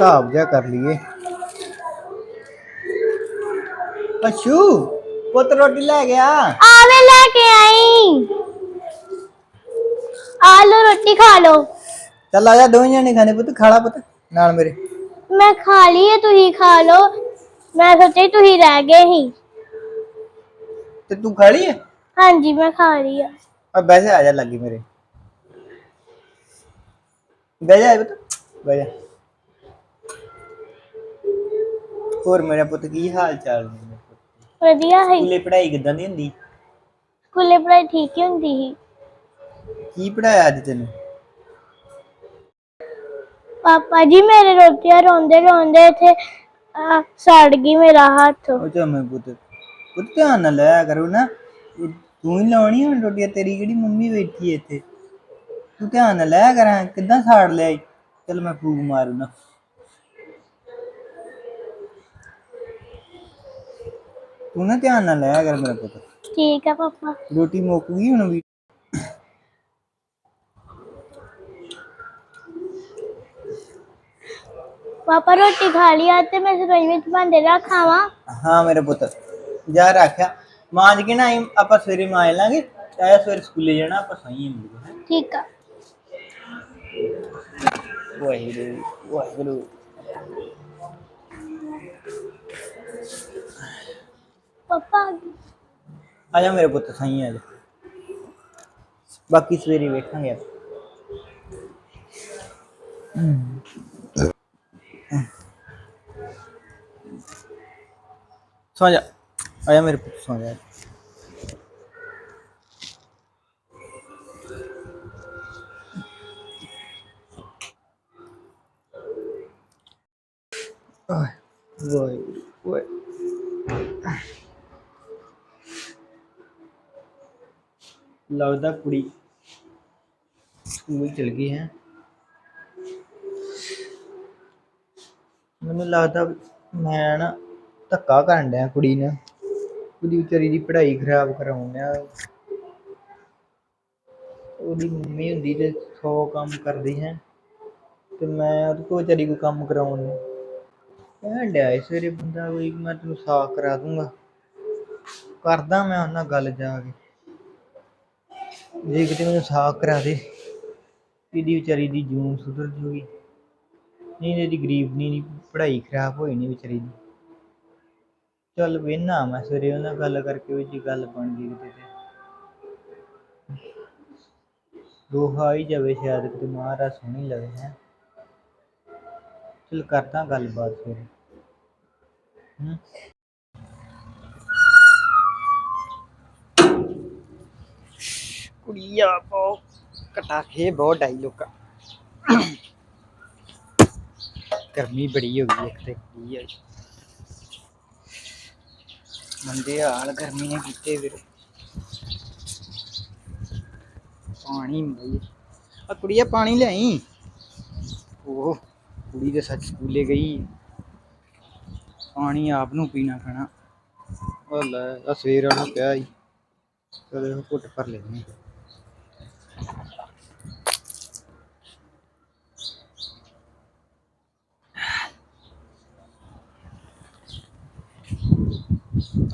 ਹਿਸਾਬ ਜਿਹਾ ਕਰ ਲਈਏ ਅਸ਼ੂ ਪੁੱਤ ਰੋਟੀ ਲੈ ਗਿਆ ਆਵੇ ਲੈ ਕੇ ਆਈ ਆ ਲੋ ਰੋਟੀ ਖਾ ਲੋ ਚੱਲ ਆ ਜਾ ਦੋਵੇਂ ਜਣੇ ਖਾਣੇ ਪੁੱਤ ਖਾਲਾ ਪੁੱਤ ਨਾਲ ਮੇਰੇ ਮੈਂ ਖਾ ਲਈ ਹੈ ਤੁਸੀਂ ਖਾ ਲੋ ਮੈਂ ਸੋਚਿਆ ਸੀ ਤੁਸੀਂ ਰਹਿ ਗਏ ਸੀ ਤੇ ਤੂੰ ਖਾ ਲਈ ਹੈ ਹਾਂਜੀ ਮੈਂ ਖਾ ਲਈ ਆ ਆ ਵੈਸੇ ਆ ਜਾ ਲੱਗੀ ਮੇਰੇ ਬਹਿ ਜਾ ਪੁੱਤ ਬਹਿ ਜਾ ਹੋਰ ਮੇਰਾ ਪੁੱਤ ਕੀ ਹਾਲ ਚਾਲ ਨੇ ਵਧੀਆ ਹੈ। ਸਕੂਲੇ ਪੜ੍ਹਾਈ ਕਿਦਾਂ ਦੀ ਹੁੰਦੀ? ਸਕੂਲੇ ਪੜਾਈ ਠੀਕ ਹੀ ਹੁੰਦੀ ਸੀ। ਕੀ ਪੜਾਇਆ ਅੱਜ ਤੈਨੂੰ? ਪਾਪਾ ਜੀ ਮੇਰੇ ਰੋਟੀਆਂ ਰੋਂਦੇ ਰੋਂਦੇ ਇੱਥੇ ਆਹ, ਸੜ ਗਈ ਮੇਰਾ ਹੱਥ। ਉਹ ਚਾ ਮੈਂ ਪੁੱਤ ਪੁੱਤ ਧਿਆਨ ਨਾਲ ਲਿਆ ਕਰੋ ਨਾ। ਤੂੰ ਹੀ ਲਾਉਣੀ ਹੁਣ ਰੋਟੀਆਂ ਤੇਰੀ ਕਿਹੜੀ ਮੰਮੀ ਬੈਠੀ ਹੈ ਇੱਥੇ? ਤੂੰ ਧਿਆਨ ਨਾਲ ਲਿਆ ਕਰਾਂ ਕਿੱਦਾਂ ਸਾੜ ਲਿਆ ਈ? ਚੱਲ ਮੈਂ ਫੂਕ ਮਾਰੂ ਤੂੰ ਨਾ ਧਿਆਨ ਨਾਲ ਲਿਆ ਕਰ ਮੇਰਾ ਪੁੱਤ। ਠੀਕ ਹੈ ਪਾਪਾ। ਰੋਟੀ ਮੁੱਕ ਗਈ ਹੁਣ ਵੀ? ਪਾਪਾ ਰੋਟੀ ਖਾ ਲਈ ਆ ਤੇ ਮੈਂ ਰਸੋਈ ਵਿੱਚ ਭਾਂਡੇ ਰੱਖਾਵਾਂ ਹਾਂ ਮੇਰੇ ਪੁੱਤ ਜਾ ਰੱਖਿਆ ਮਾਂਜ ਕੇ ਨਾ ਆਈਂ, ਆਪਾਂ ਸਵੇਰੇ ਮਾਂਜ ਲਾਂਗੇ ਚਾਹੇ ਸਵੇਰੇ ਸਕੂਲੇ ਜਾਣਾ ਆਪਾਂ ਸਹੀ ਮਿਲੂਗੇ ਠੀਕ ਆ। ਵਾਹਿਗੁਰੂ ਵਾਹਿਗੁਰੂ। ਪਾਪਾ ਆ ਜਾ ਮੇਰੇ ਪੁੱਤ ਸਹੀ ਆ ਜਾ। ਬਾਕੀ ਸਵੇਰੇ ਵੇਖਾਂਗੇ ਸੌ ਜਾ। ਆ ਜਾ ਮੇਰੇ ਪੁੱਤ, ਸੌ ਜਾ। ਵਾਹਿਗੁਰੂ ਵਾਹਿਗੁਰੂ ਲੱਗਦਾ ਕੁੜੀ ਸਕੂਲ ਚਲ ਗਈ ਹੈ। ਮੈਨੂੰ ਲੱਗਦਾ ਮੈਂ ਨਾ ਧੱਕਾ ਕਰਨ ਡਿਆ ਕੁੜੀ ਨਾਲ। ਉਹਦੀ ਵਿਚਾਰੀ ਦੀ ਪੜ੍ਹਾਈ ਖਰਾਬ ਕਰਾਉਣ ਡਿਆ। ਉਹਦੀ ਮੰਮੀ ਹੁੰਦੀ ਤੇ ਸੌ ਕੰਮ ਕਰਦੀ ਹੈ ਤੇ ਮੈਂ ਉਹਦੇ ਕੋਲ ਵਿਚਾਰੀ ਕੋਈ ਕੰਮ ਕਰਾਉਣ ਨੂੰ ਕਹਿਣ ਡਿਆ ਸੀ ਸਵੇਰੇ ਬੰਦਾ ਕੋਈ ਮੈਂ ਤੈਨੂੰ ਸਾਫ਼ ਕਰਾ ਦੂੰਗਾ। ਕਰਦਾ ਮੈਂ ਉਹਨਾਂ ਨਾਲ ਗੱਲ ਜਾ ਕੇ। ਜੇ ਕਿਤੇ ਮੈਨੂੰ ਸਾਫ਼ ਕਰਾ ਦੇ। ਇਹਦੀ ਵਿਚਾਰੀ ਦੀ ਜੂਨ ਸੁਧਰ ਜੂਗੀ। ਨਹੀਂ, ਇਹਦੀ ਗਰੀਬ ਨਹੀਂ, ਪੜ੍ਹਾਈ ਖਰਾਬ ਹੋਈ ਨਹੀਂ ਵਿਚਾਰੀ ਦੀ। ਚੱਲ ਵੇਨਾ ਮੈਂ ਸਵੇਰੇ ਉਹਨਾਂ ਗੱਲ ਕਰਕੇ, ਉਹ ਜੀ ਗੱਲ ਬਣ ਗਈ ਕਿਤੇ ਤੇ। ਦੋਹਾ ਹੀ ਜਾਵੇ ਸ਼ਾਇਦ ਕਿਤੇ, ਮਹਾਰਾਜ ਸੋਹਣੀ ਲੱਗੇ ਹੈ ਚੱਲ ਕਰਦਾ ਗੱਲਬਾਤ ਫਿਰ। ਹੂੰ। ਕੁੜੀਆ ਬਹੁਤ ਕਟਾ ਬਹੁਤ ਡਾਈ ਲੋਕਾ। ਗਰਮੀ ਬੜੀ ਹੋ ਗਈ ਇੱਕ ਤੇ ਕੀ ਹੈ ਮੰਦੇ ਹਾਲ ਗਰਮੀ ਨੇ ਕੀਤੇ ਵੀਰ ਪਾਣੀ ਮਈ। ਆ ਕੁੜੀਆ ਪਾਣੀ ਲਿਆਈ। ਉਹ ਕੁੜੀ ਤੇ ਸੱਚ ਸਕੂਲੇ ਗਈ। ਪਾਣੀ ਆਪ ਨੂੰ ਪੀਣਾ ਖਾਣਾ ਉਹ ਲੈ ਆ ਸਵੇਰ ਵਾਲਾ ਪਿਆ ਹੀ ਚਲੋ ਘੁੱਟ ਭਰ ਲੈਣੇ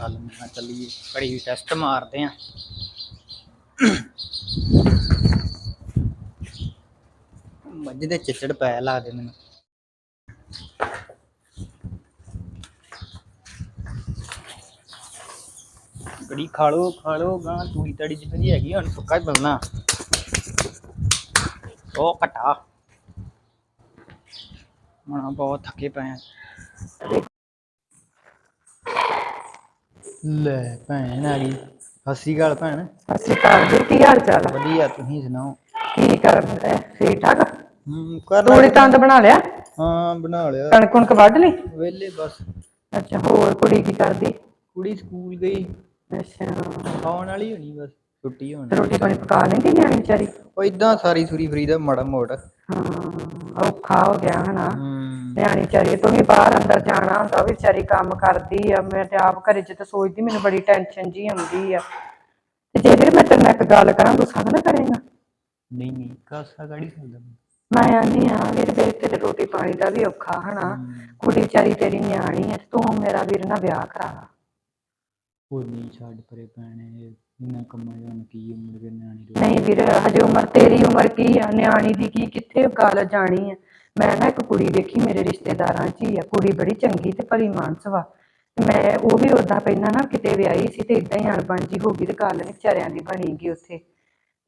ਚੱਲ ਮੈਂ ਚੱਲੀਏ, ਘੜੀ ਟੈਸਟ ਮਾਰਦੇ ਆ। ਮੱਝ ਦੇ ਚਿੱਚੜ ਪੈ ਲੱਗਦੇ ਮੈਨੂੰ। ਗੜੀ ਖਾ ਲੋ ਖਾ ਲੋ ਗਾਂ ਤੂੜੀ ਤੜੀ ਜਿਹੀ ਹੈਗੀ, ਹੁਣ ਸੁੱਕਾ ਹੀ ਬਣਨਾ। ਉਹ ਘਟਾ। ਮਣਾ ਬਹੁਤ ਥੱਕੇ ਪਏ ਆ। ਲੈ ਭੈਣ ਆ ਗਈ। ਸਤਿ ਸ਼੍ਰੀ ਅਕਾਲ ਭੈਣ। ਅਸੀਂ ਕਰਦੇ ਕੀ ਹਾਲ ਚਾਲ ਆ? ਵਧੀਆ ਤੁਸੀਂ ਸੁਣਾਓ? ਕੀ ਕਰਦੇ ਠੀਕ ਠਾਕ? ਹੂੰ ਕਰ ਤੂੜੀ ਤੰਦ ਬਣਾ ਲਿਆ? ਹਾਂ ਬਣਾ ਲਿਆ। ਕਣਕ ਕੁਣਕ ਵੱਢ ਲਈ? ਵੇਲੇ ਬਸ। ਅੱਛਾ ਹੋਰ ਕੁੜੀ ਕੀ ਕਰਦੀ? ਕੁੜੀ ਸਕੂਲ ਗਈ। ਅੱਛਾ। ਆਉਣ ਵਾਲੀ ਹੋਣੀ ਬਸ ਛੁੱਟੀ ਹੋਣੀ। ਤੇ ਰੋਟੀ ਪਾਣੀ ਪਕਾ ਲੈਂਦੀ ਨਿਆਣੀ ਵਿਚਾਰੀ? ਉਹ ਇਦਾਂ ਸਾਰੀ ਸੁਰੀ ਫਰੀ ਦਾ ਮਾੜਾ ਮੋੜ। ਹਾਂ ਔਖਾ ਹੋ ਗਿਆ ਹਨਾ ਹੂੰ। ਨਿਆਣੀ ਵਿਚਾਰੀ ਤੂੰ ਵੀ ਬਾਹਰ ਅੰਦਰ ਜਾਣਾ ਹੁੰਦਾ ਉਹ ਵੀ ਵਿਚਾਰੀ ਕੰਮ ਕਰਦੀ ਆ। ਮੈਂ ਤੇ ਆਪ ਘਰੇ ਤੇ ਸੋਚਦੀ ਮੈਨੂੰ ਬੜੀ ਟੈਨਸ਼ਨ ਜੀ ਆਉਂਦੀ ਆ। ਤੇ ਜੇ ਵੀਰ ਮੈਂ ਤੇਰੇ ਨਾਲ ਇੱਕ ਗੱਲ ਕਰਾਂ ਗੁੱਸਾ ਤਾਂ ਨਾ ਕਰੇਗਾ? ਨਹੀਂ ਨਹੀਂ ਕਾਸਾ ਗਾੜੀ ਸਕਦਾ ਮੈਂ ਆਨੀ ਆ ਵੀਰ ਦੇ ਤੇ ਰੋਟੀ ਪਾਣੀ ਦਾ ਵੀ ਔਖਾ ਹਨਾ। ਕੁੜੀ ਵਿਚਾਰੀ ਤੇਰੀ ਨਿਆਣੀ ਹੈ ਤੇ ਤੂੰ ਮੇਰਾ ਵੀਰ ਨਾਲ ਵਿਆਹ ਕਰਾ। ਕੋਈ ਨਹੀਂ ਛੱਡ ਪਰੇ ਪੈਣੇ ਇਹਨਾਂ ਕੰਮਾਂ ਜਾਣ ਕੀ ਉਮਰ ਦੇ ਨਿਆਣੀ ਰੋ ਨਹੀਂ ਵੀਰ, ਹਜੇ ਉਮਰ ਤੇਰੀ ਉਮਰ ਕੀ ਆ? ਨਿਆਣੀ ਦੀ ਕੀ, ਕਿੱਥੇ ਗੱਲ ਜਾਣੀ ਆ? ਮੈਂ ਨਾ ਇੱਕ ਕੁੜੀ ਦੇਖੀ ਮੇਰੇ ਰਿਸ਼ਤੇਦਾਰਾਂ 'ਚ ਹੀ ਆ। ਕੁੜੀ ਬੜੀ ਚੰਗੀ ਤੇ ਭਲੀ ਮਾਨਸ ਵਾ। ਮੈਂ ਉਹ ਵੀ ਉਦਾਂ ਪਹਿਲਾਂ ਨਾ ਕਿਤੇ ਵਿਆਹੀ ਸੀ ਤੇ ਇਦਾਂ ਹੀ ਅਣਬਣ ਜੀ ਹੋ ਗਈ ਤੇ ਗੱਲ ਵਿਚਾਰਿਆਂ ਦੀ ਬਣੀ ਗਈ ਉੱਥੇ।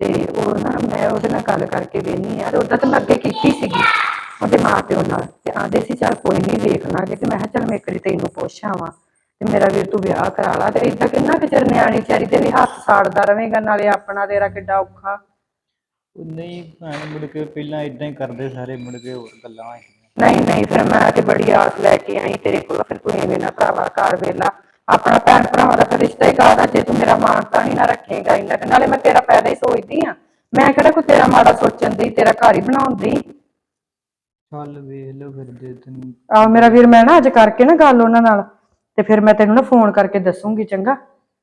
ਤੇ ਉਹ ਨਾ ਮੈਂ ਉਹਦੇ ਨਾਲ ਗੱਲ ਕਰਕੇ ਵੇਖਨੀ ਆ ਤੇ ਉਦਾਂ ਤਾਂ ਮੈਂ ਅੱਗੇ ਕੀਤੀ ਸੀਗੀ। ਉਹਦੇ ਮਾਂ ਪਿਓ ਨਾਲ ਤੇ ਆਂਦੇ ਸੀ, ਚੱਲ ਕੋਈ ਨਹੀਂ ਵੇਖ ਲਾਂਗੇ। ਤੇ ਮੈਂ ਕਿਹਾ, ਚੱਲ ਮੈਂ ਇੱਕ ਵਾਰੀ ਤੈਨੂੰ ਪੁੱਛਾਂ ਵਾ। ਤੇ ਮੇਰਾ ਵੀਰ ਤੂੰ ਵਿਆਹ ਕਰਾ ਲਾ ਤੇ ਇਦਾਂ ਕਿੰਨਾ ਕੁ ਚਿਰ ਨਿਆਣੀ ਚਾਰੀ ਤੇ ਵੀ ਹੱਥ ਸਾੜਦਾ ਰਵੇਂਗਾ ਨਾਲੇ ਆਪਣਾ ਤੇਰਾ ਕਿੱਡਾ ਔਖਾ। ਨਹੀਂ ਭੈਣ ਮੁੜ ਕੇ ਪਹਿਲਾਂ ਇਦਾਂ ਹੀ ਕਰਦੇ ਸਾਰੇ ਮੁੜ ਕੇ ਹੋਰ ਗੱਲਾਂ ਹੋਈਆਂ। ਨਹੀਂ ਨਹੀਂ ਫਿਰ ਮੈਂ ਤੇ ਬੜੀ ਆਸ ਲੈ ਕੇ ਆਈ ਤੇਰੇ ਕੋਲ ਫਿਰ ਤੂੰ ਐਵੇਂ ਨਾ ਭਰਾਵਾ ਘਰ ਵੇਲਾ। ਆਪਣਾ ਭੈਣ ਭਰਾਵਾਂ ਦਾ ਤਾਂ ਰਿਸ਼ਤਾ ਹੀ ਕਾਹਦਾ ਜੇ ਤੂੰ ਮੇਰਾ ਮਾਣ ਤਾਂ ਨਹੀਂ ਨਾ ਰੱਖੇਗਾ ਇੰਨਾ ਕੁ। ਨਾਲੇ ਮੈਂ ਤੇਰਾ ਫਾਇਦਾ ਹੀ ਸੋਚਦੀ ਆ ਮੈਂ ਕਿਹੜਾ ਕੋਈ ਤੇਰਾ ਮਾੜਾ ਸੋਚਣ ਦੀ ਤੇਰਾ ਘਰ ਹੀ ਬਣਾਉਣ ਦੀ। ਚੱਲ ਵੇਖ ਲਓ ਫਿਰ ਜੇ ਤੈਨੂੰ ਆ ਮੇਰਾ ਵੀਰ ਮੈਂ ਨਾ ਅੱਜ ਕਰਕੇ ਨਾ ਗੱਲ ਉਹਨਾਂ ਨਾਲ। ਤੇ ਫਿਰ ਮੈਂ ਤੈਨੂੰ ਨਾ ਫੋਨ ਕਰਕੇ ਦੱਸੂਗੀ ਚੰਗਾ?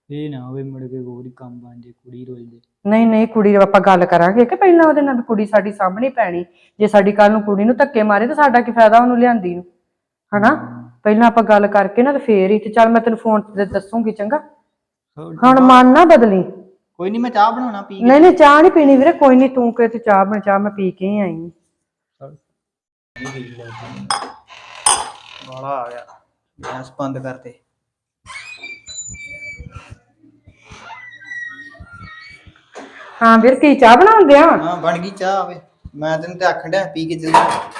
ਇਹ ਨਾ ਹੋਵੇ ਮੁੜ ਕੇ ਹੋਰ ਹੀ ਕੰਮ ਬਣ ਜੇ ਕੁੜੀ ਰੋਲ ਦੇ ਨਹੀਂ ਨਹੀਂ ਕੁੜੀ ਨਾਲ ਆਪਾਂ ਗੱਲ ਕਰਾਂਗੇ ਕਿ ਪਹਿਲਾਂ ਉਹਦੇ ਨਾਲ ਕੁੜੀ ਸਾਡੀ ਸਾਹਮਣੇ ਪੈਣੀ। ਜੇ ਸਾਡੀ ਕੱਲ ਨੂੰ ਕੁੜੀ ਨੂੰ ਧੱਕੇ ਮਾਰੇ ਤਾਂ ਸਾਡਾ ਕੀ ਫਾਇਦਾ ਉਹਨੂੰ ਲਿਆਂਦੀ ਨੂੰ? ਹਨਾ? ਪਹਿਲਾਂ ਆਪਾਂ ਗੱਲ ਕਰਕੇ ਨਾ ਤੇ ਫੇਰ ਹੀ ਤੇ ਚੱਲ ਮੈਂ ਤੈਨੂੰ ਫੋਨ ਤੇ ਦੱਸੂਗੀ ਚੰਗਾ? ਹੋਰ ਹੁਣ ਮਨ ਨਾ ਬਦਲੀ। ਕੋਈ ਨਹੀਂ ਮੈਂ ਚਾਹ ਬਣਾਉਣਾ ਪੀ ਕੇ। ਨਹੀਂ ਨਹੀਂ ਚਾਹ ਨਹੀਂ ਪੀਣੀ ਵੀਰੇ ਕੋਈ ਨਹੀਂ ਤੂੰ ਕਿ ਤੇ ਚਾਹ ਬਣ ਚਾਹ ਮੈਂ ਪੀ ਕੇ ਹੀ ਆਈ ਹਾਂ। ਵਾਲਾ ਆ ਗਿਆ। ਗੈਸ ਬੰਦ ਕਰਤੇ ਹਾਂ ਵੀਰ ਕੀ ਚਾਹ ਬਣਾਉਂਦੇ ਆ ਹਾਂ ਬਣ ਗਈ ਚਾਹ ਆਵੇ ਮੈਂ ਤੈਨੂੰ ਤੇ ਆਖਣ ਡਿਆ ਪੀ ਕੇ ਚੱਲ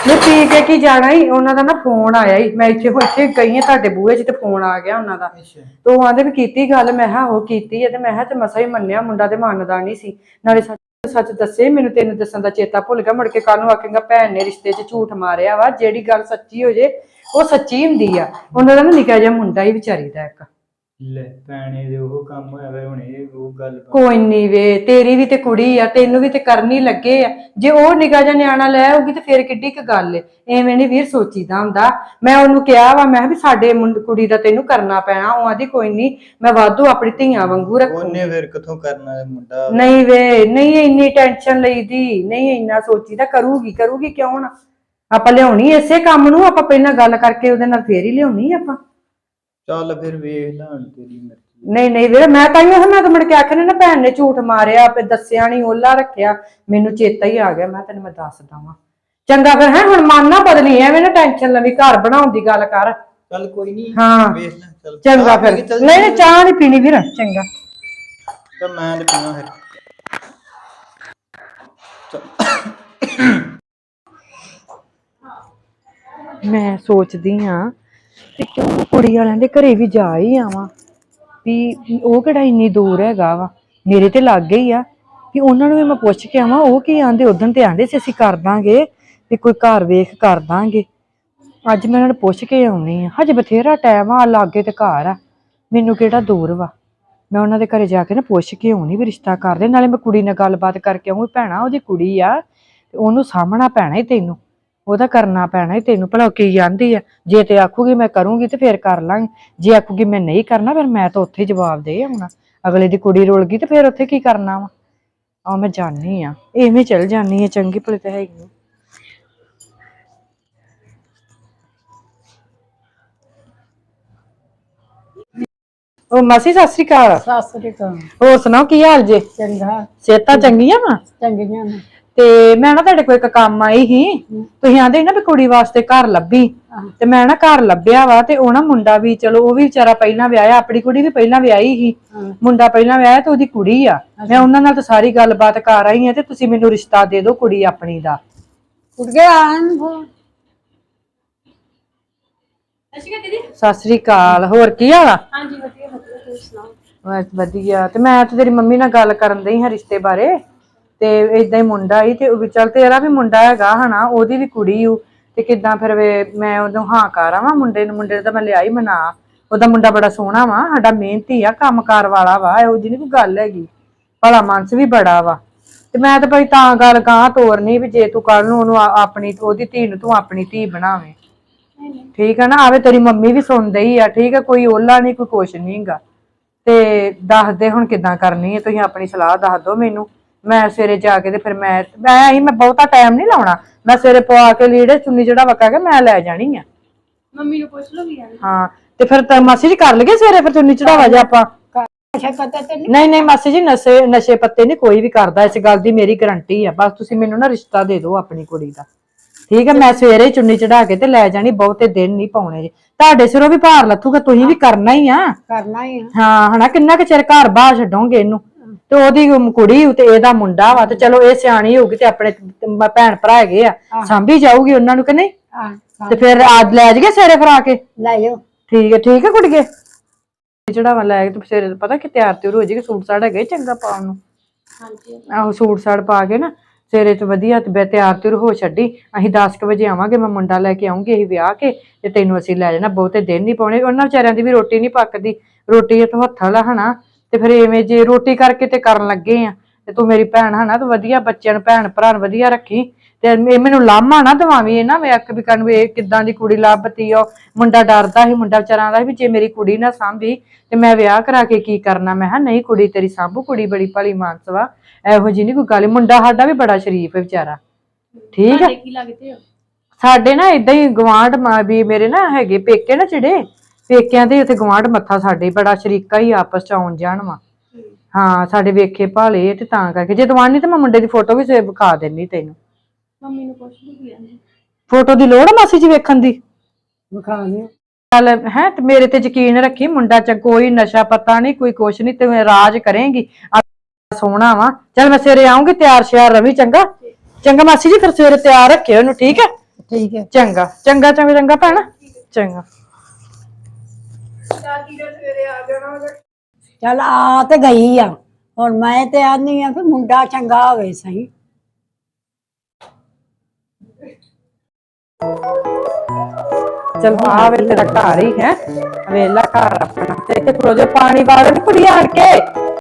ਮੈਂ ਪੀ ਕੇ ਕੀ ਜਾਣਾ ਹੀ ਉਹਨਾਂ ਦਾ ਨਾ ਫੋਨ ਆਇਆ ਹੀ ਮੈਂ ਇੱਥੇ ਹੋ ਇੱਥੇ ਗਈ ਹਾਂ ਤੁਹਾਡੇ ਬੂਹੇ 'ਚ ਤੇ ਫੋਨ ਆ ਗਿਆ ਉਹਨਾਂ ਦਾ। ਤੇ ਉਹ ਆਂਦੇ ਵੀ ਕੀਤੀ ਗੱਲ ਮੈਂ ਕਿਹਾ ਉਹ ਕੀਤੀ ਹੈ ਤੇ ਮੈਂ ਕਿਹਾ ਤੇ ਮਸਾ ਹੀ ਮੰਨਿਆ ਮੁੰਡਾ ਤੇ ਮੰਨਦਾ ਨਹੀਂ ਸੀ। ਨਾਲੇ ਸੱਚ ਸੱਚ ਦੱਸੇ ਮੈਨੂੰ ਤੈਨੂੰ ਦੱਸਣ ਦਾ ਚੇਤਾ ਭੁੱਲ ਗਿਆ ਮੁੜ ਕੇ ਕੱਲ ਨੂੰ ਆਖੇਗਾ ਭੈਣ ਨੇ ਰਿਸ਼ਤੇ 'ਚ ਝੂਠ ਮਾਰਿਆ ਵਾ ਜਿਹੜੀ ਗੱਲ ਸੱਚੀ ਹੋ ਜੇ ਉਹ ਸੱਚੀ ਹੁੰਦੀ ਆ। ਉਹਨਾਂ ਦਾ ਨਾ ਨਿੱਕਾ ਜਿਹਾ ਮੁੰਡਾ ਹੀ ਵਿਚਾਰੀ ਦਾ ਇੱਕ। ਲੈ ਭੈਣੇ ਦੇ ਉਹ ਕੰਮ ਹੋਇਆ ਵੇ ਹੁਣ ਇਹ ਉਹ ਗੱਲ ਕੋਈ ਨਹੀਂ ਵੇ ਤੇਰੀ ਵੀ ਤੇ ਕੁੜੀ ਆ ਤੈਨੂੰ ਵੀ ਤੇ ਕਰਨੀ ਲੱਗੇ ਆ। ਜੇ ਉਹ ਨਿੱਕਾ ਜਿਹਾ ਨਿਆਣਾ ਲੈ ਆਊਗੀ ਤੇ ਫੇਰ ਕਿੱਡੀ ਕੁ ਗੱਲ ਏ। ਐਵੇਂ ਨਹੀਂ ਵੀਰ ਸੋਚੀਦਾ ਹੁੰਦਾ। ਮੈਂ ਉਹਨੂੰ ਕਿਹਾ ਵਾ ਮੈਂ ਕਿਹਾ ਵੀ ਸਾਡੇ ਮੁੰਡ ਕੁੜੀ ਦਾ ਤੈਨੂੰ ਕਰਨਾ ਪੈਣਾ ਉਹ ਆਂਦੀ ਕੋਈ ਨਹੀਂ ਮੈਂ ਵਾਧੂ ਆਪਣੀ ਧੀਆਂ ਵਾਂਗੂ ਰੱਖੂ। ਉਹਨੇ ਫਿਰ ਕਿੱਥੋਂ ਕਰਨਾ ਇਹ ਮੁੰਡਾ? ਨਹੀਂ ਵੇ ਨਹੀਂ ਇੰਨੀ ਟੈਨਸ਼ਨ ਲਈਦੀ ਨਹੀਂ ਇੰਨਾ ਸੋਚੀਦਾ ਕਰੂਗੀ ਕਰੂਗੀ ਕਿਉਂ ਨਾ? ਆਪਾਂ ਲਿਆਉਣੀ ਇਸੇ ਕੰਮ ਨੂੰ ਆਪਾਂ ਪਹਿਲਾਂ ਗੱਲ ਕਰਕੇ ਉਹਦੇ ਨਾਲ ਫੇਰ ਹੀ ਲਿਆਉਣੀ ਆਪਾਂ। ਚੱਲ ਫਿਰ ਵੇਖ ਲਾਂ ਤੇਰੀ ਮਰਜ਼ੀ। ਨਹੀਂ ਨਹੀਂ ਵੀਰੇ ਮੈਂ ਤਾਂ ਇਹ ਮੈਂ ਤਾਂ ਮੁੜ ਕੇ ਆਖਣੇ ਨਾ ਭੈਣ ਨੇ ਝੂਠ ਮਾਰਿਆ ਆਪੇ ਦੱਸਿਆ ਨਹੀਂ ਓਲਾ ਰੱਖਿਆ ਮੈਨੂੰ ਚੇਤਾ ਹੀ ਆ ਗਿਆ ਮੈਂ ਤੈਨੂੰ ਮੈਂ ਦੱਸ ਦਵਾਂ। ਚੰਗਾ ਫਿਰ ਹੈ ਹੁਣ ਮਨ ਨਾ ਬਦਲੀ ਐਵੇਂ ਨਾ ਟੈਨਸ਼ਨ ਲਵੀ ਘਰ ਬਣਾਉਣ ਦੀ ਗੱਲ ਕਰ। ਚੱਲ ਕੋਈ ਨਹੀਂ ਹਾਂ ਵੇਖ ਲੈ ਚੱਲ ਚੰਗਾ ਫਿਰ। ਨਹੀਂ ਨਹੀਂ ਚਾਹ ਨਹੀਂ ਪੀਣੀ ਵੀਰ ਚੰਗਾ। ਤਾਂ ਮੈਂ ਤੇ ਪੀਣਾ ਫਿਰ। ਮੈਂ ਸੋਚਦੀ ਆ ਕਿ ਕਿਉਂ ਕੁੜੀ ਵਾਲਿਆਂ ਦੇ ਘਰੇ ਵੀ ਜਾ ਹੀ ਆਵਾਂ? ਵੀ ਉਹ ਕਿਹੜਾ ਇੰਨੀ ਦੂਰ ਹੈਗਾ ਵਾ? ਮੇਰੇ ਤੇ ਲੱਗ ਹੀ ਆ ਕਿ ਉਹਨਾਂ ਨੂੰ ਵੀ ਮੈਂ ਪੁੱਛ ਕੇ ਆਵਾਂ, ਉਹ ਕੀ ਆਂਦੇ? ਉਦੋਂ ਤੇ ਆਂਦੇ ਸੀ, ਅਸੀਂ ਕਰ ਦਾਂਗੇ, ਵੀ ਕੋਈ ਘਰ ਵੇਖ ਕਰ ਦਾਂਗੇ। ਅੱਜ ਮੈਂ ਉਹਨਾਂ ਨੂੰ ਪੁੱਛ ਕੇ ਆਉਣੀ ਆ, ਹਜੇ ਬਥੇਰਾ ਟਾਈਮ ਆ, ਲਾਗੇ ਤੇ ਘਰ ਆ। ਮੈਨੂੰ ਕਿਹੜਾ ਦੂਰ ਵਾ? ਮੈਂ ਉਹਨਾਂ ਦੇ ਘਰੇ ਜਾ ਕੇ ਨਾ ਪੁੱਛ ਕੇ ਆਉਣੀ ਵੀ ਰਿਸ਼ਤਾ ਕਰਦੇ ਨਾਲੇ ਮੈਂ ਕੁੜੀ ਨਾਲ ਗੱਲਬਾਤ ਕਰਕੇ ਆਉਂਗੀ ਭੈਣਾ ਉਹਦੀ ਕੁੜੀ ਆ, ਤੇ ਉਹਨੂੰ ਸਾਹਮਣਾ ਪੈਣਾ ਹੀ ਤੈਨੂੰ। ਉਹਦਾ ਕਰਨਾ ਪੈਣਾ ਹੀ ਤੈਨੂੰ ਭਲਾ ਉਹ ਕੀ ਜਾਂਦੀ ਆ? ਜੇ ਤੇ ਆਖੂਗੀ ਮੈਂ ਕਰੂੰਗੀ ਤੇ ਫੇਰ ਕਰ ਲਾਂਗੇ। ਜੇ ਆਖੂਗੀ ਮੈਂ ਨਹੀਂ ਕਰਨਾ ਫਿਰ ਮੈਂ ਤਾਂ ਉੱਥੇ ਹੀ ਜਵਾਬ ਦੇ ਆਉਣਾ। ਅਗਲੇ ਦੀ ਕੁੜੀ ਰੁਲ ਗਈ ਤੇ ਫੇਰ ਉੱਥੇ ਕੀ ਕਰਨਾ ਵਾ? ਆ ਮੈਂ ਜਾਣੀ ਆ। ਐਵੇਂ ਚਲ ਜਾਨੀ ਆ ਚੰਗੀ ਭਲੇ ਤੇ ਹੈਗੀ। ਉਹ ਮਾਸੀ ਸਤਿ ਸ੍ਰੀ ਅਕਾਲ। ਸਤਿ ਸ੍ਰੀ ਅਕਾਲ। ਹੋਰ ਸੁਣਾਓ ਕੀ ਹਾਲ ਜੇ? ਚੰਗਾ। ਸਿਹਤਾਂ ਚੰਗੀਆਂ ਵਾ? ਚੰਗੀਆਂ ਨੇ। ਤੇ ਮੈਂ ਨਾ ਤੁਹਾਡੇ ਕੋਲ ਇੱਕ ਕੰਮ ਆਈ ਸੀ। ਤੁਸੀਂ ਆਂਦੇ ਸੀ ਨਾ ਵੀ ਕੁੜੀ ਵਾਸਤੇ ਘਰ ਲੱਭੀ। ਤੇ ਮੈਂ ਨਾ ਘਰ ਲੱਭਿਆ ਵਾ ਤੇ ਉਹ ਨਾ ਮੁੰਡਾ ਵੀ ਚਲੋ ਉਹ ਵੀ ਵਿਚਾਰਾ ਪਹਿਲਾਂ ਵਿਆਹਿਆ ਆਪਣੀ ਕੁੜੀ ਵੀ ਪਹਿਲਾਂ ਵਿਆਹੀ ਸੀ। ਮੁੰਡਾ ਪਹਿਲਾਂ ਵਿਆਹਿਆ ਤੇ ਉਹਦੀ ਕੁੜੀ ਆ। ਮੈਂ ਉਹਨਾਂ ਨਾਲ ਤਾਂ ਸਾਰੀ ਗੱਲਬਾਤ ਕਰ ਆਈ ਆ ਤੇ ਤੁਸੀਂ ਮੈਨੂੰ ਰਿਸ਼ਤਾ ਦੇ ਦਿਓ ਕੁੜੀ ਆਪਣੀ ਦਾ। ਉੱਠ ਗਿਆ ਆਣ ਫੋਨ ਸਤਿ ਸ੍ਰੀ ਅਕਾਲ ਹੋਰ ਕੀ ਹਾਲ ਆ? ਹਾਂਜੀ ਵਧੀਆ ਵਧੀਆ ਤੁਸੀਂ ਸੁਣਾਓ? ਬਸ ਵਧੀਆ। ਤੇ ਮੈਂ ਤੇ ਤੇਰੀ ਮੰਮੀ ਨਾਲ ਗੱਲ ਕਰਨ ਦਈ ਹਾਂ ਰਿਸ਼ਤੇ ਬਾਰੇ। ਤੇ ਇਦਾਂ ਹੀ ਮੁੰਡਾ ਹੀ ਤੇ ਉਹ ਚੱਲ ਤੇਰਾ ਵੀ ਮੁੰਡਾ ਹੈਗਾ ਹਨਾ, ਉਹਦੀ ਵੀ ਕੁੜੀ ਓ ਤੇ ਕਿਦਾਂ ਫਿਰ ਵੇ ਮੈਂ ਉਦੋਂ ਹਾਂ ਕਰ ਆਵਾਂ ਮੁੰਡੇ ਨੂੰ, ਮੁੰਡੇ ਦਾ ਮੈਂ ਲਿਆਈ ਮਨਾ। ਉਹਦਾ ਮੁੰਡਾ ਬੜਾ ਸੋਹਣਾ ਵਾ, ਸਾਡਾ ਮਿਹਨਤੀ ਆ, ਕੰਮਕਾਰ ਵਾਲਾ ਵਾ, ਇਹੋ ਜਿਹੀ ਨੀ ਕੋਈ ਗੱਲ ਹੈਗੀ। ਭਲਾ ਮਨਸ ਵੀ ਬੜਾ ਵਾ। ਤੇ ਮੈਂ ਤਾਂ ਭਾਈ ਤਾਂ ਗੱਲ ਗਾਂ ਤੋਰਨੀ ਵੀ ਜੇ ਤੂੰ ਕੱਲ ਨੂੰ ਉਹਨੂੰ ਆ- ਆਪਣੀ, ਉਹਦੀ ਧੀ ਨੂੰ ਤੂੰ ਆਪਣੀ ਧੀ ਬਣਾਵੇਂ। ਠੀਕ ਹੈ ਨਾ, ਆਵੇ ਤੇਰੀ ਮੰਮੀ ਵੀ ਸੁਣਦੇ ਹੀ ਆ, ਠੀਕ ਹੈ ਕੋਈ ਓਲਾ ਨਹੀਂ ਕੋਈ ਕੁਛ ਨਹੀਂਗਾ ਤੇ ਦੱਸ ਦੇ ਹੁਣ ਕਿੱਦਾਂ ਕਰਨੀ ਹੈ ਤੁਸੀਂ ਆਪਣੀ ਸਲਾਹ ਦੱਸ ਦਿਓ ਮੈਨੂੰ। ਮੈਂ ਸਵੇਰੇ ਜਾ ਕੇ ਤੇ ਫਿਰ ਮੈਂ ਮੈਂ ਹੀ ਮੈਂ ਬਹੁਤਾ ਟਾਈਮ ਨਹੀਂ ਲਾਉਣਾ। ਮੈਂ ਸਵੇਰੇ ਪਵਾ ਕੇ ਲੀੜੇ ਚੁੰਨੀ ਜਿਹੜਾ ਵਕਾ ਕੇ ਮੈਂ ਲੈ ਜਾਣੀ ਆ। ਮੰਮੀ ਨੂੰ ਪੁੱਛ ਲਓ ਵੀ ਆ। ਹਾਂ ਤੇ ਫਿਰ ਤਾਂ ਮਾਸੀ ਜੀ ਕਰ ਲਈਏ ਸਵੇਰੇ ਫਿਰ ਚੁੰਨੀ ਚੜਾਵਾ ਜਾ ਆਪਾਂ। ਅੱਛਾ ਪਤਾ ਤੇ ਨਹੀਂ। ਨਹੀਂ ਨਹੀਂ ਮਾਸੀ ਜੀ ਨਸ਼ੇ ਨਸ਼ੇ ਪੱਤੇ ਨਹੀਂ ਕੋਈ ਵੀ ਕਰਦਾ ਇਸ ਗੱਲ ਦੀ ਮੇਰੀ ਗਾਰੰਟੀ ਆ। ਬਸ ਤੁਸੀਂ ਮੈਨੂੰ ਨਾ ਰਿਸ਼ਤਾ ਦੇ ਦਿਓ ਆਪਣੀ ਕੁੜੀ ਦਾ। ਠੀਕ ਹੈ ਮੈਂ ਸਵੇਰੇ ਹੀ ਚੁੰਨੀ ਚੜਾ ਕੇ ਤੇ ਲੈ ਜਾਣੀ ਬਹੁਤੇ ਦਿਨ ਨਹੀਂ ਪਾਉਣੇ ਜੀ। ਤੁਹਾਡੇ ਸਿਰੋਂ ਵੀ ਭਾਰ ਲੱਥੂਗਾ ਤੁਸੀਂ ਵੀ ਕਰਨਾ ਹੀ ਆ। ਕਰਨਾ ਹੀ ਆ। ਹਾਂ ਹਨਾ ਕਿੰਨਾ ਕੁ ਚਿਰ ਘਰ ਬਾਹਰ ਛੱਡੋਗੇ ਇਹਨੂੰ। ਤੇ ਉਹਦੀ ਕੁੜੀ ਤੇ ਇਹਦਾ ਮੁੰਡਾ ਵਾ ਤੇ ਚਲੋ ਇਹ ਸਿਆਣੀ ਹੋਊਗੀ ਤੇ ਆਪਣੇ ਭੈਣ ਭਰਾ ਹੈਗੇ ਆ ਸਾਂਭੀ ਜਾਊਗੀ ਉਹਨਾਂ ਨੂੰ ਕਿ ਨਹੀਂ? ਤੇ ਫਿਰ ਅੱਜ ਲੈ ਜਾਈਏ ਸਵੇਰੇ ਫਿਰ ਕੇ? ਲੈ ਜਾਓ। ਠੀਕ ਹੈ ਠੀਕ ਹੈ ਕੁੜੀਏ। ਚੜਾਵਾ ਲੈ ਕੇ ਤੇ ਸਵੇਰੇ ਪਤਾ ਕਿ ਤਿਆਰ ਤਿਉਰ ਹੋ ਜਾਏਗੀ ਸੂਟ ਸਾੜਾ ਗਏ ਚੰਗਾ ਪਾਉਣ ਨੂੰ। ਹਾਂਜੀ। ਆਹੋ ਸੂਟ ਸਾੜ ਪਾ ਕੇ ਨਾ ਸਵੇਰੇ ਤੇ ਵਧੀਆ ਤੇ ਤਿਆਰ ਤਿਉਰ ਹੋ ਛੱਡੀ। ਅਸੀਂ 10 ਵਜੇ ਆਵਾਂਗੇ ਮੈਂ ਮੁੰਡਾ ਲੈ ਕੇ ਆਉਂਗੀ ਅਸੀਂ ਵਿਆਹ ਕੇ ਤੇ ਤੈਨੂੰ ਅਸੀਂ ਲੈ ਜਾਣਾ ਬਹੁਤੇ ਦਿਨ ਨਹੀਂ ਪਾਉਣੇ। ਉਹਨਾਂ ਵਿਚਾਰਿਆਂ ਦੀ ਵੀ ਰੋਟੀ ਨਹੀਂ ਪੱਕਦੀ। ਰੋਟੀ ਇਹ ਤੋਂ ਹੱਥਾਂ ਲਾਹਣਾ। ਤੇ ਫਿਰ ਐਵੇਂ ਜੇ ਰੋਟੀ ਕਰਕੇ ਤੇ ਕਰਨ ਲੱਗੇ ਆ ਤੇ ਤੂੰ ਮੇਰੀ ਭੈਣ ਹਨਾ ਤੂੰ ਵਧੀਆ ਬੱਚਿਆਂ ਨੂੰ ਭੈਣ ਭਰਾ ਨੂੰ ਵਧੀਆ ਰੱਖੀ ਤੇ ਇਹ ਮੈਨੂੰ ਲਾਮਾ ਨਾ ਦਵਾਵੀਂ ਇਹ ਨਾ ਮੈਂ ਅੱਖ ਵੀ ਕਰਨ ਵੀ ਇਹ ਕਿੱਦਾਂ ਦੀ ਕੁੜੀ ਲੱਭਤੀ ਆ ਮੁੰਡਾ ਡਰਦਾ ਸੀ ਮੁੰਡਾ ਵਿਚਾਰਾਂ ਦਾ ਵੀ ਜੇ ਮੇਰੀ ਕੁੜੀ ਨਾ ਸਾਂਭੀ ਤੇ ਮੈਂ ਵਿਆਹ ਕਰਾ ਕੇ ਕੀ ਕਰਨਾ ਮੈਂ ਹਾਂ ਨਹੀਂ ਕੁੜੀ ਤੇਰੀ ਸਾਂਭੂ ਕੁੜੀ ਬੜੀ ਭਲੀ ਮਾਨਸ ਵਾ ਇਹੋ ਜੀ ਨਹੀਂ ਕੋਈ ਗੱਲ ਮੁੰਡਾ ਸਾਡਾ ਵੀ ਬੜਾ ਸ਼ਰੀਫ ਹੈ ਵਿਚਾਰਾ। ਠੀਕ ਹੈ? ਸਾਡੇ ਨਾ ਇਦਾਂ ਹੀ ਗਵਾਂਢ ਮਾਂ ਵੀ ਮੇਰੇ ਨਾ ਹੈਗੇ ਪੇਕੇ ਨਾ ਜਿਹੜੇ ਪੇਕਿਆਂ ਦੇ ਉੱਥੇ ਗਵਾਂਢ ਮੱਥਾ ਸਾਡੇ ਬੜਾ ਸ਼ਰੀਕਾ ਹੀ ਆਪਸ ਚ ਆਉਣ ਜਾਣ ਵਾ। ਹਾਂ ਸਾਡੇ ਵੇਖੇ ਭਾਲੇ ਤੇ ਤਾਂ ਕਰਕੇ। ਜੇ ਦਵਾਨੀ ਤੇ ਮੈਂ ਮੁੰਡੇ ਦੀ ਫੋਟੋ ਵੀ ਸੇਵ ਵਿਖਾ ਦੇਣੀ ਤੈਨੂੰ। ਮੰਮੀ ਨੂੰ ਪੁੱਛ ਵੀ ਆ ਫੋਟੋ ਦੀ ਲੋੜ ਆ ਮਾਸੀ ਜੀ ਵੇਖਣ ਦੀ? ਵਿਖਾ ਚੱਲ ਹੈ ਤੇ ਮੇਰੇ ਤੇ ਯਕੀਨ ਰੱਖੀ ਮੁੰਡਾ ਚ ਕੋਈ ਨਸ਼ਾ ਪਤਾ ਨਹੀਂ ਕੋਈ ਕੁਛ ਨਹੀਂ ਤੇ ਮੈਂ ਰਾਜ ਕਰੇਂਗੀ। ਆ ਸੋਹਣਾ ਵਾ। ਚੱਲ ਮੈਂ ਸਵੇਰੇ ਆਉਂਗੀ ਤਿਆਰ ਸ਼ਿਆਰ ਰਵੀ ਚੰਗਾ? ਚੰਗਾ ਮਾਸੀ ਜੀ ਫਿਰ ਸਵੇਰੇ ਤਿਆਰ ਰੱਖਿਓ ਇਹਨੂੰ ਠੀਕ ਹੈ? ਠੀਕ ਹੈ। ਚੰਗਾ। ਚੰਗਾ ਚੰਗਾ ਚੰਗਾ ਭੈਣ। ਚੰਗਾ। ਚਲ ਆ ਤੇ ਗਈ ਆ। ਹੁਣ ਮੈਂ ਤੇ ਆਨੀ ਆ ਕਿ ਮੁੰਡਾ ਚੰਗਾ ਹੋਵੇ ਸਹੀ। ਚਲ ਆ ਵੇ ਤੇਰਾ ਘਰ ਹੀ ਹੈ। ਵੇਲਾ ਘਰ ਆਪਣਾ। ਤੇ ਇੱਥੇ ਖਲੋ ਜਾ ਪਾਣੀ ਵਾਲੇ ਕੁੜੀ ਆਣ ਕੇ।